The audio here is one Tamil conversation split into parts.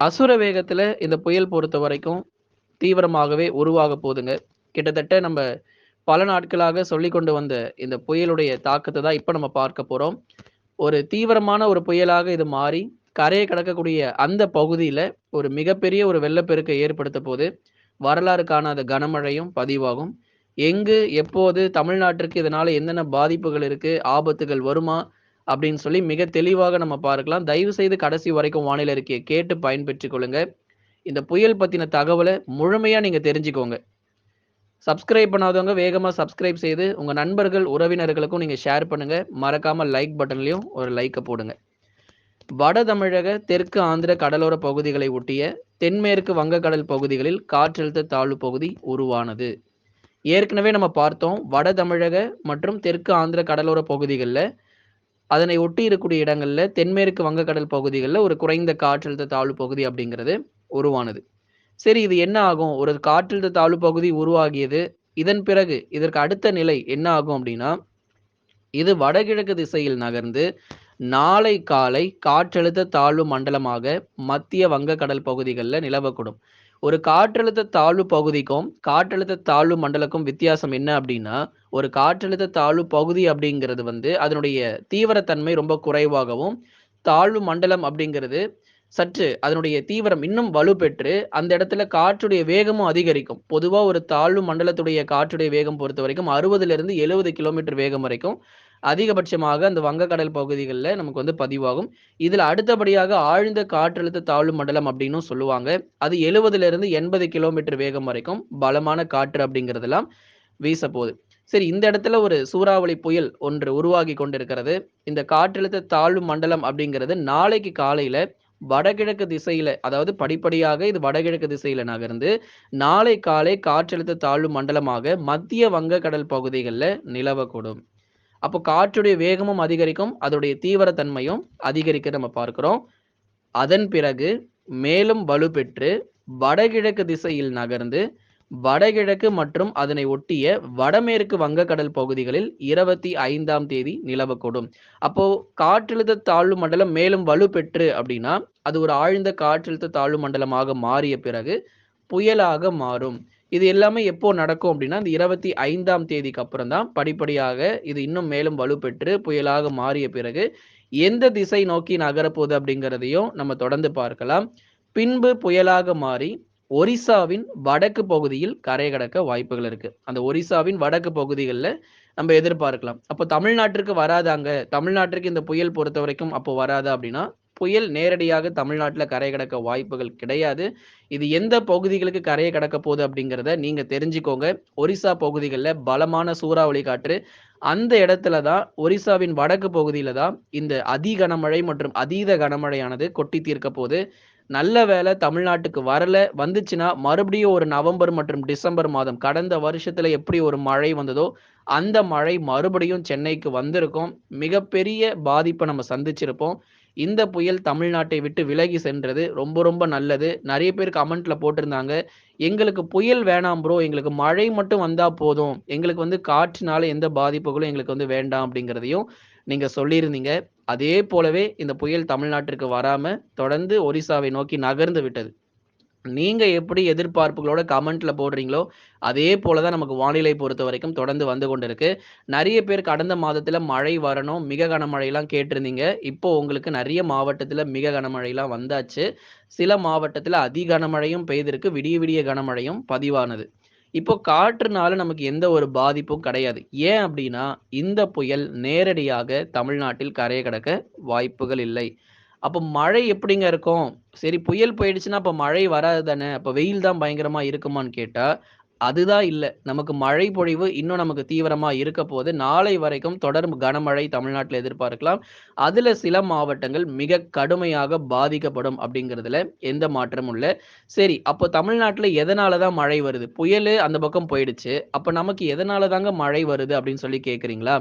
அசுர வேகத்துல இந்த புயல் பொறுத்த வரைக்கும் தீவிரமாகவே உருவாக போகுதுங்க. கிட்டத்தட்ட நம்ம பல நாட்களாக சொல்லி கொண்டு வந்த இந்த புயலுடைய தாக்கத்தை தான் இப்ப நம்ம பார்க்க போறோம். ஒரு தீவிரமான ஒரு புயலாக இது மாறி, கரையை கடக்கக்கூடிய அந்த பகுதியில ஒரு மிகப்பெரிய ஒரு வெள்ளப்பெருக்கை ஏற்படுத்த போது, வரலாறு காணாத கனமழையும் பதிவாகும். எங்கு, எப்போது தமிழ்நாட்டிற்கு இதனால என்னென்ன பாதிப்புகள் இருக்கு, ஆபத்துகள் வருமா? அப்படின்னு சொல்லி மிக தெளிவாக நம்ம பார்க்கலாம். தயவு செய்து கடைசி வரைக்கும் வானிலை அறிக்கைய கேட்டு பயன்பெற்றுக் கொள்ளுங்க. இந்த புயல் பற்றின தகவலை முழுமையாக நீங்கள் தெரிஞ்சுக்கோங்க. சப்ஸ்கிரைப் பண்ணாதவங்க வேகமாக சப்ஸ்கிரைப் செய்து, உங்கள் நண்பர்கள், உறவினர்களுக்கும் நீங்கள் ஷேர் பண்ணுங்கள் மறக்காமல் லைக் பட்டன்லையும் ஒரு லைக்கை போடுங்க. வட தமிழக, தெற்கு ஆந்திர கடலோர பகுதிகளை ஒட்டிய தென்மேற்கு வங்கக்கடல் பகுதிகளில் காற்றழுத்த தாழ்வு பகுதி உருவானது. ஏற்கனவே நம்ம பார்த்தோம். வட தமிழக மற்றும் தெற்கு ஆந்திர கடலோர பகுதிகளில் அதனை ஒட்டி இருக்கக்கூடிய இடங்களில் தென்மேற்கு வங்கக்கடல் பகுதிகளில் ஒரு குறைந்த காற்றழுத்த தாழ்வு பகுதி அப்படிங்கிறது உருவானது. சரி இது என்ன ஆகும்? ஒரு காற்றழுத்த தாழ்வு பகுதி உருவாகியது. இதன் பிறகு இதற்கு அடுத்த நிலை என்ன ஆகும் அப்படின்னா, இது வடகிழக்கு திசையில் நகர்ந்து, நாளை காலை காற்றழுத்த தாழ்வு மண்டலமாக மத்திய வங்கக்கடல் பகுதிகளில் நிலவக்கூடும். ஒரு காற்றழுத்த தாழ்வு பகுதிக்கும், காற்றழுத்த தாழ்வு மண்டலக்கும் வித்தியாசம் என்ன அப்படின்னா, ஒரு காற்றழுத்த தாழ்வு பகுதி அப்படிங்கிறது வந்து அதனுடைய தீவிரத்தன்மை ரொம்ப குறைவாகவும், தாழ்வு மண்டலம் அப்படிங்கிறது சற்று அதனுடைய தீவிரம் இன்னும் வலுப்பெற்று, அந்த இடத்துல காற்றுடைய வேகமும் அதிகரிக்கும். பொதுவாக ஒரு தாழ்வு மண்டலத்துடைய காற்றுடைய வேகம் பொறுத்த வரைக்கும் அறுபதுலேருந்து எழுபது கிலோமீட்டர் வேகம் வரைக்கும் அதிகபட்சமாக அந்த வங்கக்கடல் பகுதிகளில் நமக்கு வந்து பதிவாகும். இதில் அடுத்தபடியாக ஆழ்ந்த காற்றழுத்த தாழ்வு மண்டலம் அப்படின்னும் சொல்லுவாங்க. அது 70லிருந்து 80 கிலோமீட்டர் வேகம் வரைக்கும் பலமான காற்று அப்படிங்கிறதெல்லாம் வீசப்போகுது. சரி இந்த இடத்துல ஒரு சூறாவளி புயல் ஒன்று உருவாகி கொண்டிருக்கிறது. இந்த காற்றழுத்த தாழ்வு மண்டலம் அப்படிங்கிறது நாளைக்கு காலையில வடகிழக்கு திசையில அதாவது படிப்படியாக இது வடகிழக்கு திசையில நகர்ந்து, நாளை காலை காற்றழுத்த தாழ்வு மண்டலமாக மத்திய வங்கக்கடல் பகுதிகளில் நிலவக்கூடும். அப்போ காற்றுடைய வேகமும் அதிகரிக்கும். அதோடைய தீவிரத்தன்மையும் அதிகரிக்க நம்ம பார்க்கிறோம். அதன் பிறகு மேலும் வலுப்பெற்று வடகிழக்கு திசையில் நகர்ந்து, வடகிழக்கு மற்றும் அதனை ஒட்டிய வடமேற்கு வங்கக்கடல் பகுதிகளில் 25ஆம் தேதி நிலவக்கூடும். அப்போ காற்றழுத்த தாழ்வு மண்டலம் மேலும் வலுப்பெற்று அப்படின்னா, அது ஒரு ஆழ்ந்த காற்றழுத்த தாழ்வு மண்டலமாக மாறிய பிறகு புயலாக மாறும். இது எல்லாமே எப்போ நடக்கும் அப்படின்னா, இந்த 25ஆம் தேதிக்கு அப்புறம் தான் படிப்படியாக இது இன்னும் மேலும் வலுப்பெற்று புயலாக மாறிய பிறகு, எந்த திசை நோக்கி நகரப்போகுது அப்படிங்கிறதையும் நம்ம தொடர்ந்து பார்க்கலாம். பின்பு புயலாக மாறி ஒரிசாவின் வடக்கு பகுதியில் கரை கடக்க வாய்ப்புகள் இருக்கு. அந்த ஒரிசாவின் வடக்கு பகுதிகளில் நம்ம எதிர்பார்க்கலாம். அப்போ தமிழ்நாட்டிற்கு வராதாங்க? தமிழ்நாட்டிற்கு இந்த புயல் பொறுத்த வரைக்கும் அப்போ வராதா அப்படின்னா, புயல் நேரடியாக தமிழ்நாட்டில் கரை கடக்க வாய்ப்புகள் கிடையாது. இது எந்த பகுதிகளுக்கு கரையை கடக்க போகுது அப்படிங்கிறத நீங்கள் தெரிஞ்சுக்கோங்க. ஒரிசா பகுதிகளில் பலமான சூறாவளி காற்று. அந்த இடத்துல தான் ஒரிசாவின் வடக்கு பகுதியில் தான் இந்த அதி கனமழை மற்றும் அதீத கனமழையானது கொட்டி தீர்க்க போகுது. நல்ல வேளை தமிழ்நாட்டுக்கு வரல. வந்துச்சுன்னா மறுபடியும் ஒரு நவம்பர் மற்றும் டிசம்பர் மாதம் கடந்த வருஷத்துல எப்படி ஒரு மழை வந்ததோ, அந்த மழை மறுபடியும் சென்னைக்கு வந்திருக்கும். மிகப்பெரிய பாதிப்பை நம்ம சந்திச்சிருப்போம். இந்த புயல் தமிழ்நாட்டை விட்டு விலகி சென்றது ரொம்ப ரொம்ப நல்லது. நிறைய பேர் கமெண்ட்ல போட்டிருந்தாங்க. எங்களுக்கு புயல் வேணாம் ப்ரோ. எங்களுக்கு மழை மட்டும் வந்தா போதும். எங்களுக்கு வந்து காற்றினால எந்த பாதிப்புகளும் எங்களுக்கு வந்து வேண்டாம் அப்படிங்கிறதையும் நீங்க சொல்லியிருந்தீங்க. அதே போலவே இந்த புயல் தமிழ்நாட்டிற்கு வராம தொடர்ந்து ஒரிசாவை நோக்கி நகர்ந்து விட்டது. நீங்கள் எப்படி எதிர்பார்ப்புகளோட கமெண்ட்ல போடுறீங்களோ, அதே போல தான் நமக்கு வானிலை பொறுத்த வரைக்கும் தொடர்ந்து வந்து கொண்டிருக்கு. நிறைய பேர் கடந்த மாதத்தில் மழை வரணும், மிக கனமழையெல்லாம் கேட்டிருந்தீங்க. இப்போ உங்களுக்கு நிறைய மாவட்டத்தில் மிக கனமழையெல்லாம் வந்தாச்சு. சில மாவட்டத்தில் அதி கனமழையும் பெய்திருக்கு. விடிய விடிய கனமழையும் பதிவானது. இப்போ காற்றுனால நமக்கு எந்த ஒரு பாதிப்பும் கிடையாது. ஏன் அப்படின்னா, இந்த புயல் நேரடியாக தமிழ்நாட்டில் கரையை கடக்க வாய்ப்புகள் இல்லை. அப்போ மழை எப்படிங்க இருக்கும்? சரி புயல் போயிடுச்சுன்னா அப்போ மழை வராது தானே! அப்போ வெயில் தான் பயங்கரமா இருக்குமான்னு கேட்டா, அதுதான் இல்லை நமக்கு மழை பொழிவு இன்னும் நமக்கு தீவிரமா இருக்க போது. நாளை வரைக்கும் தொடர் கனமழை தமிழ்நாட்டில் எதிர்பார்க்கலாம். அதுல சில மாவட்டங்கள் மிக கடுமையாக பாதிக்கப்படும் அப்படிங்கிறதுல எந்த மாற்றமும் இல்லை சரி அப்போ தமிழ்நாட்டில் எதனால தான் மழை வருது? புயல் அந்த பக்கம் போயிடுச்சு. அப்போ நமக்கு எதனால தாங்க மழை வருது அப்படின்னு சொல்லி கேட்குறீங்களா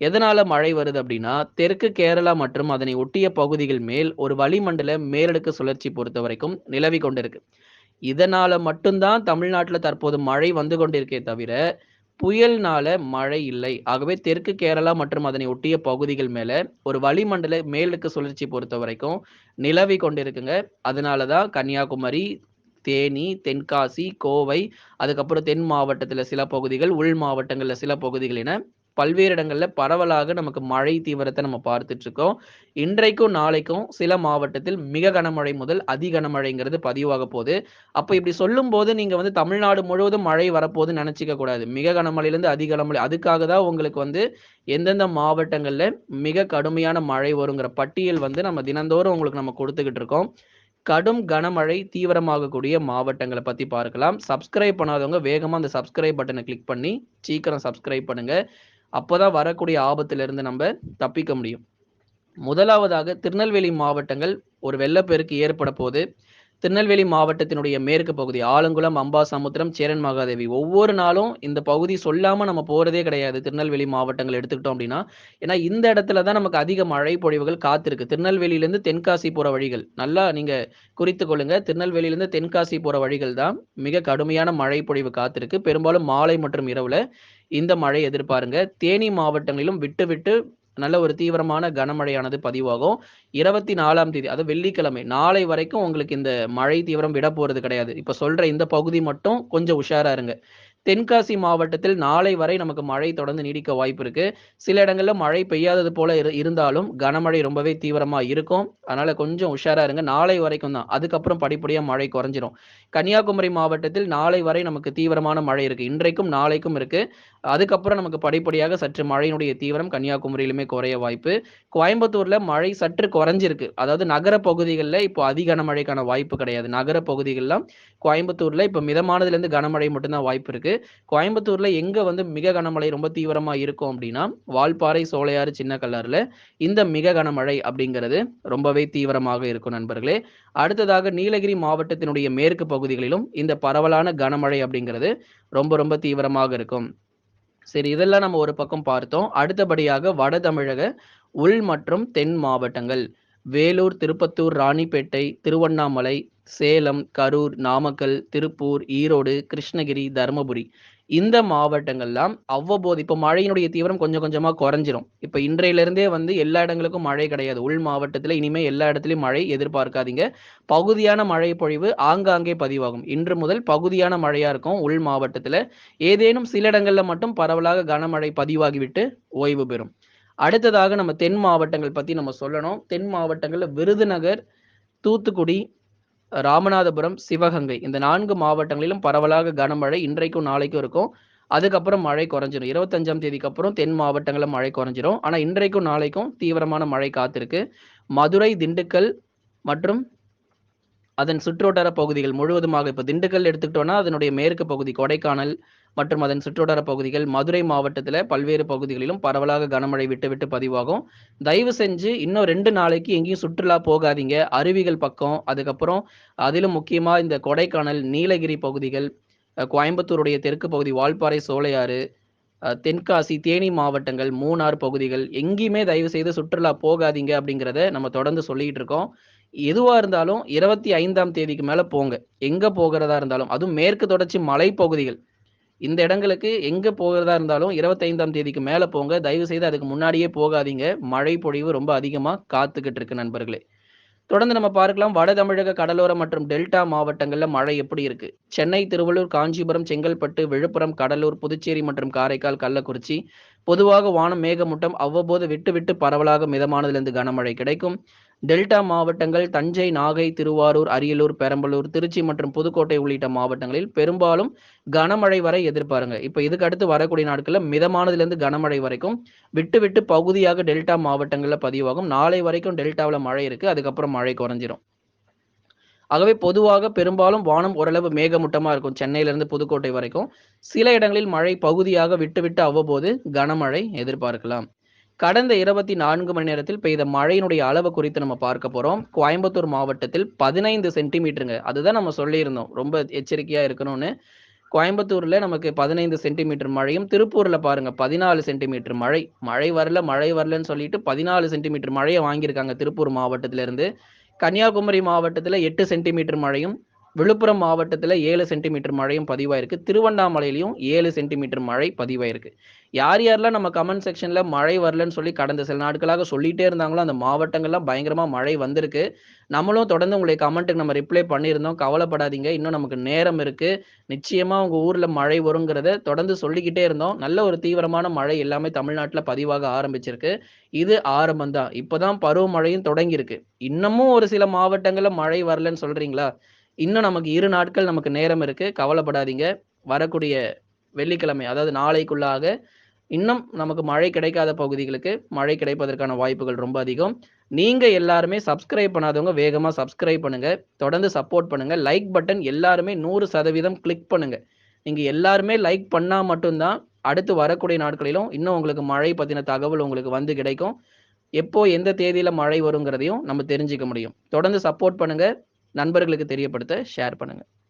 எதனால மழை வருது அப்படின்னா, தெற்கு கேரளா மற்றும் அதனை ஒட்டிய பகுதிகள் மேல் ஒரு வளிமண்டல மேலடுக்கு சுழற்சி பொறுத்த வரைக்கும் நிலவி கொண்டிருக்கு. இதனால மட்டும்தான் தமிழ்நாட்டில் தற்போது மழை வந்து கொண்டிருக்கே தவிர, புயல்னால மழை இல்லை ஆகவே தெற்கு கேரளா மற்றும் அதனை ஒட்டிய பகுதிகள் மேல ஒரு வளிமண்டல மேலடுக்கு சுழற்சி பொறுத்த வரைக்கும் நிலவி கொண்டிருக்குங்க அதனால தான் கன்னியாகுமரி தேனி தென்காசி கோவை அதுக்கப்புறம் தென் மாவட்டத்தில் சில பகுதிகள் உள் மாவட்டங்களில் சில பகுதிகள் என பல்வேறு இடங்கள்ல பரவலாக நமக்கு மழை தீவிரத்தை நம்ம பார்த்துட்டு இருக்கோம் இன்றைக்கும் நாளைக்கும் சில மாவட்டத்தில் மிக கனமழை முதல் அதி கனமழைங்கிறது பதிவாக போகுது. அப்ப இப்படி சொல்லும் போது நீங்க வந்து தமிழ்நாடு முழுவதும் மழை வரப்போகுதுன்னு நினைச்சிக்க கூடாது. மிக கனமழையிலேருந்து அதி கனமழை அதுக்காக தான் உங்களுக்கு வந்து எந்தெந்த மாவட்டங்கள்ல மிக கடுமையான மழை வருங்கிற பட்டியல் வந்து நம்ம தினந்தோறும் உங்களுக்கு நம்ம கொடுத்துக்கிட்டு இருக்கோம் கடும் கனமழை தீவிரமாகக்கூடிய மாவட்டங்களை பத்தி பார்க்கலாம். சப்ஸ்கிரைப் பண்ணாதவங்க வேகமா அந்த சப்ஸ்கிரைப் பட்டனை கிளிக் பண்ணி சீக்கிரம் சப்ஸ்கிரைப் பண்ணுங்க. அப்போதான் வரக்கூடிய ஆபத்திலிருந்து நம்ம தப்பிக்க முடியும். முதலாவதாக திருநெல்வேலி மாவட்டங்கள் ஒரு வெள்ளப்பெருக்கு ஏற்பட போது திருநெல்வேலி மாவட்டத்தினுடைய மேற்கு பகுதி ஆலங்குளம் அம்பாசமுத்திரம் சேரன் மகாதேவி ஒவ்வொரு நாளும் இந்த பகுதி சொல்லாம நம்ம போறதே கிடையாது. திருநெல்வேலி மாவட்டங்கள் எடுத்துக்கிட்டோம் அப்படின்னா ஏன்னா இந்த இடத்துல தான் நமக்கு அதிக மழை பொழிவுகள் காத்திருக்கு. திருநெல்வேலியிலேருந்து தென்காசி போற வழிகள் நல்லா நீங்க குறித்து கொள்ளுங்க. திருநெல்வேலியிலேருந்து தென்காசி போற வழிகள் தான் மிக கடுமையான மழை பொழிவு காத்திருக்கு. பெரும்பாலும் மாலை மற்றும் இரவுல இந்த மழை எதிர்பாருங்க. தேனி மாவட்டங்களிலும் விட்டு விட்டு நல்ல ஒரு தீவிரமான கனமழையானது பதிவாகும். இருபத்தி நாலாம் தேதி அது வெள்ளிக்கிழமை நாளை வரைக்கும் உங்களுக்கு இந்த மழை தீவிரம் விட போறது கிடையாது. இப்ப சொல்ற இந்த பகுதி மட்டும் கொஞ்சம் உஷாரா இருங்க. தென்காசி மாவட்டத்தில் நாளை வரை நமக்கு மழை தொடர்ந்து நீடிக்க வாய்ப்பு இருக்கு. சில இடங்களில் மழை பெய்யாதது போல இரு இருந்தாலும் கனமழை ரொம்பவே தீவிரமா இருக்கும். அதனால கொஞ்சம் உஷாரா இருங்க. நாளை வரைக்கும் தான். அதுக்கப்புறம் படிப்படியா மழை குறைஞ்சிரும். கன்னியாகுமரி மாவட்டத்தில் நாளை வரை நமக்கு தீவிரமான மழை இருக்கு. இன்றைக்கும் நாளைக்கும் இருக்கு. அதுக்கப்புறம் நமக்கு படிப்படியாக சற்று மழையினுடைய தீவிரம் கன்னியாகுமரியிலுமே குறைய வாய்ப்பு. கோயம்புத்தூர்ல மழை சற்று குறைஞ்சிருக்கு. அதாவது நகர பகுதிகளில் இப்போ அதிக கனமழைக்கான வாய்ப்பு கிடையாது. நகர பகுதிகள்லாம் கோயம்புத்தூர்ல இப்போ மிதமானதுலேருந்து கனமழை மட்டும்தான் வாய்ப்பு இருக்கு. கோயம்புத்தூர்ல எங்க வந்து மிக கனமழை ரொம்ப தீவிரமா இருக்கும் அப்படின்னா வால்பாறை சோலையாறு சின்ன கல்லாறுல இந்த மிக கனமழை அப்படிங்கிறது ரொம்பவே தீவிரமாக இருக்கும் நண்பர்களே. அடுத்ததாக நீலகிரி மாவட்டத்தினுடைய மேற்கு பகுதிகளிலும் இந்த பரவலான கனமழை அப்படிங்கிறது ரொம்ப ரொம்ப தீவிரமாக இருக்கும். சரி இதெல்லாம் நம்ம ஒரு பக்கம் பார்த்தோம். அடுத்தபடியாக வட தமிழக உள் மற்றும் தென் மாவட்டங்கள். வேலூர் திருப்பத்தூர் ராணிப்பேட்டை திருவண்ணாமலை சேலம் கரூர் நாமக்கல் திருப்பூர் ஈரோடு கிருஷ்ணகிரி தருமபுரி. இந்த மாவட்டங்கள்லாம் அவ்வப்போது இப்போ மழையினுடைய தீவிரம் கொஞ்சம் கொஞ்சமாக குறைஞ்சிரும். இப்போ இன்றையிலிருந்தே வந்து எல்லா இடங்களுக்கும் மழை கிடையாது. உள் மாவட்டத்தில் இனிமேல் எல்லா இடத்துலையும் மழை எதிர்பார்க்காதீங்க. பகுதியான மழை பொழிவு ஆங்காங்கே பதிவாகும். இன்று முதல் பகுதியான மழையாக இருக்கும் உள் மாவட்டத்தில். ஏதேனும் சில இடங்களில் மட்டும் பரவலாக கனமழை பதிவாகிவிட்டு ஓய்வு பெறும். அடுத்ததாக நம்ம தென் மாவட்டங்கள் பத்தி நம்ம சொல்லணும். தென் மாவட்டங்கள்ல விருதுநகர் தூத்துக்குடி ராமநாதபுரம் சிவகங்கை. இந்த நான்கு மாவட்டங்களிலும் பரவலாக கனமழை இன்றைக்கும் நாளைக்கும் இருக்கும். அதுக்கப்புறம் மழை குறைஞ்சிரும். இருபத்தஞ்சாம் தேதிக்கு அப்புறம் தென் மாவட்டங்களில் மழை குறைஞ்சிரும். ஆனால் இன்றைக்கும் நாளைக்கும் தீவிரமான மழை காத்திருக்கு. மதுரை திண்டுக்கல் மற்றும் அதன் சுற்றுவட்டார பகுதிகள் முழுவதுமாக இப்போ திண்டுக்கல் எடுத்துக்கிட்டோம்னா அதனுடைய மேற்கு பகுதி கொடைக்கானல் மற்றும் அதன் சுற்றுவட்டார பகுதிகள் மதுரை மாவட்டத்தில் பல்வேறு பகுதிகளிலும் பரவலாக கனமழை விட்டு விட்டு பதிவாகும். தயவு செஞ்சு இன்னும் ரெண்டு நாளைக்கு எங்கேயும் சுற்றுலா போகாதீங்க. அருவிகள் பக்கம் அதுக்கப்புறம் அதிலும் முக்கியமாக இந்த கொடைக்கானல் நீலகிரி பகுதிகள் கோயம்புத்தூருடைய தெற்கு பகுதி வால்பாறை சோலையாறு தென்காசி தேனி மாவட்டங்கள் மூணார் பகுதிகள் எங்கேயுமே தயவு செய்து சுற்றுலா போகாதீங்க அப்படிங்கிறத நம்ம தொடர்ந்து சொல்லிட்டு இருக்கோம். எதுவாக இருந்தாலும் இருபத்தி ஐந்தாம் தேதிக்கு மேலே போங்க. எங்கே போகிறதா இருந்தாலும் அதுவும் மேற்கு தொடர்ச்சி மலைப்பகுதிகள். இந்த இடங்களுக்கு எங்கே போகிறதா இருந்தாலும் இருபத்தைந்தாம் தேதிக்கு மேலே போங்க. தயவு செய்து அதுக்கு முன்னாடியே போகாதீங்க. மழை பொழிவு ரொம்ப அதிகமாக காத்துக்கிட்டு இருக்கு நண்பர்களே. தொடர்ந்து நம்ம பார்க்கலாம். வட தமிழக கடலோர மற்றும் டெல்டா மாவட்டங்களில் மழை எப்படி இருக்கு? சென்னை திருவள்ளூர் காஞ்சிபுரம் செங்கல்பட்டு விழுப்புரம் கடலூர் புதுச்சேரி மற்றும் காரைக்கால் கள்ளக்குறிச்சி. பொதுவாக வானம் மேகமூட்டம் அவ்வப்போது விட்டு விட்டு பரவலாக மிதமானதிலிருந்து கனமழை கிடைக்கும். டெல்டா மாவட்டங்கள் தஞ்சை நாகை திருவாரூர் அரியலூர் பெரம்பலூர் திருச்சி மற்றும் புதுக்கோட்டை உள்ளிட்ட மாவட்டங்களில் பெரும்பாலும் கனமழை வரை எதிர்பாருங்க. இப்போ இதுக்கு அடுத்து வரக்கூடிய நாட்களில் மிதமானதுலேருந்து கனமழை வரைக்கும் விட்டு விட்டு பகுதியாக டெல்டா மாவட்டங்களில் பதிவாகும். நாளை வரைக்கும் டெல்டாவில் மழை இருக்குது அதுக்கப்புறம் மழை குறைஞ்சிரும். ஆகவே பொதுவாக பெரும்பாலும் வானம் ஓரளவு மேகமூட்டமாக இருக்கும். சென்னையிலேருந்து புதுக்கோட்டை வரைக்கும். சில இடங்களில் மழை பகுதியாக விட்டு விட்டு அவ்வப்போது கனமழை எதிர்பார்க்கலாம். கடந்த இருபத்தி நான்கு மணி நேரத்தில் பெய்த மழையினுடைய அளவு குறித்து நம்ம பார்க்க போறோம். கோயம்புத்தூர் மாவட்டத்தில் பதினைந்து சென்டிமீட்டருங்க. அதுதான் நம்ம சொல்லியிருந்தோம். ரொம்ப எச்சரிக்கையா இருக்கணும்னு. கோயம்புத்தூர்ல நமக்கு பதினைந்து சென்டிமீட்டர் மழையும் திருப்பூர்ல பாருங்க பதினாலு சென்டிமீட்டர் மழை. மழை வரல மழை வரலன்னு சொல்லிட்டு பதினாலு சென்டிமீட்டர் மழையை வாங்கியிருக்காங்க திருப்பூர் மாவட்டத்திலிருந்து. கன்னியாகுமரி மாவட்டத்தில் எட்டு சென்டிமீட்டர் மழையும் விழுப்புரம் மாவட்டத்தில் ஏழு சென்டிமீட்டர் மழையும் பதிவாயிருக்கு. திருவண்ணாமலையிலையும் ஏழு சென்டிமீட்டர் மழை பதிவாயிருக்கு. யார் யாரெல்லாம் நம்ம கமெண்ட் செக்ஷனில் மழை வரலன்னு சொல்லி கடந்த சில நாட்களாக சொல்லிகிட்டே இருந்தாங்களோ, அந்த மாவட்டங்கள்லாம் பயங்கரமாக மழை வந்திருக்கு. நம்மளும் தொடர்ந்து உங்களுடைய கமெண்ட்டுக்கு நம்ம ரிப்ளை பண்ணியிருந்தோம். கவலைப்படாதீங்க. இன்னும் நமக்கு நேரம் இருக்குது நிச்சயமாக உங்கள் ஊரில் மழை வருங்கிறத தொடர்ந்து சொல்லிக்கிட்டே இருந்தோம். நல்ல ஒரு தீவிரமான மழை எல்லாமே தமிழ்நாட்டில் பதிவாக ஆரம்பிச்சிருக்கு. இது ஆரம்பம் தான். இப்பதான் பருவமழையும் தொடங்கியிருக்கு. இன்னமும் ஒரு சில மாவட்டங்களில் மழை வரலன்னு சொல்கிறீங்களா இன்னும் நமக்கு இரு நாட்கள் நமக்கு நேரம் இருக்கு. கவலைப்படாதீங்க. வரக்கூடிய வெள்ளிக்கிழமை அதாவது நாளைக்குள்ளாக இன்னும் நமக்கு மழை கிடைக்காத பகுதிகளுக்கு மழை கிடைப்பதற்கான வாய்ப்புகள் ரொம்ப அதிகம். நீங்க எல்லாருமே சப்ஸ்கிரைப் பண்ணாதவங்க வேகமா சப்ஸ்கிரைப் பண்ணுங்க. தொடர்ந்து சப்போர்ட் பண்ணுங்க. லைக் பட்டன் எல்லாருமே 100% கிளிக் பண்ணுங்க. நீங்க எல்லாருமே லைக் பண்ணா மட்டும்தான் அடுத்து வரக்கூடிய நாட்களிலும் இன்னும் உங்களுக்கு மழை பத்தின தகவல் உங்களுக்கு வந்து கிடைக்கும். எப்போ எந்த தேதியில மழை வருங்கிறதையும் நம்ம தெரிஞ்சுக்க முடியும். தொடர்ந்து சப்போர்ட் பண்ணுங்க. நண்பர்களுக்கு தெரியப்படுத்த ஷேர் பண்ணுங்க.